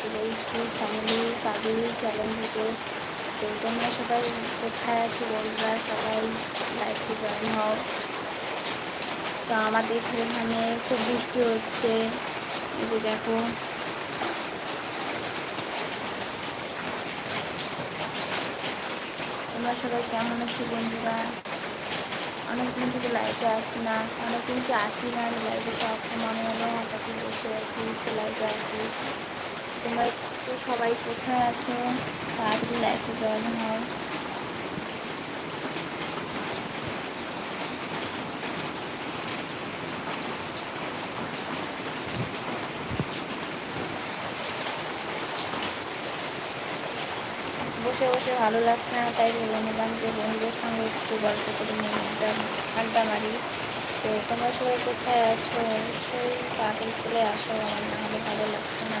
চলে এসেছি family family challenge থেকে তো তোমরা সবাই কোথায় আছো বন্ধুরা সবাই লাইভে জয়েন হও। তো আমাদের এখানে খুব বৃষ্টি হচ্ছে যে দেখো। তোমরা সবাই কেমন আছো বন্ধুরা? অনেকদিন থেকে লাইভে আসি না, অনেকদিন থেকে আসি না লাইভে তো আজকে মনে হলো হঠাৎ বসে আছি লাইভে আসি। তোমরা তো সবাই কোথায় আছো? তাড়াতাড়ি লাইভে জয়েন হও বসে বসে ভালো লাগছে না, তাই বলে নিলাম যে বন্ধুদের সঙ্গে একটু গল্প করে, নিয়ে আড্ডা মারি। তো তোমরা সবাই কোথায় আছো? অবশ্যই তাড়াতাড়ি চলে আসো, আমার না হলে ভালো লাগছে না।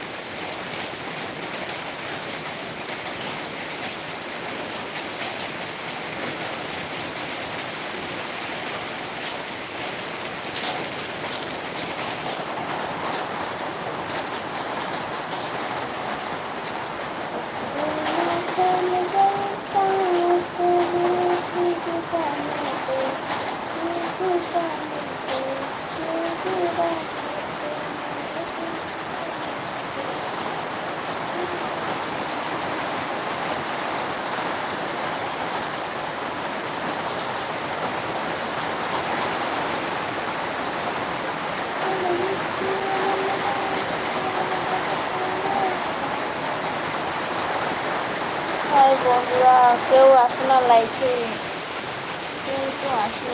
বন্ধুরা কেউ আসো না লাইফে কেউ আসো।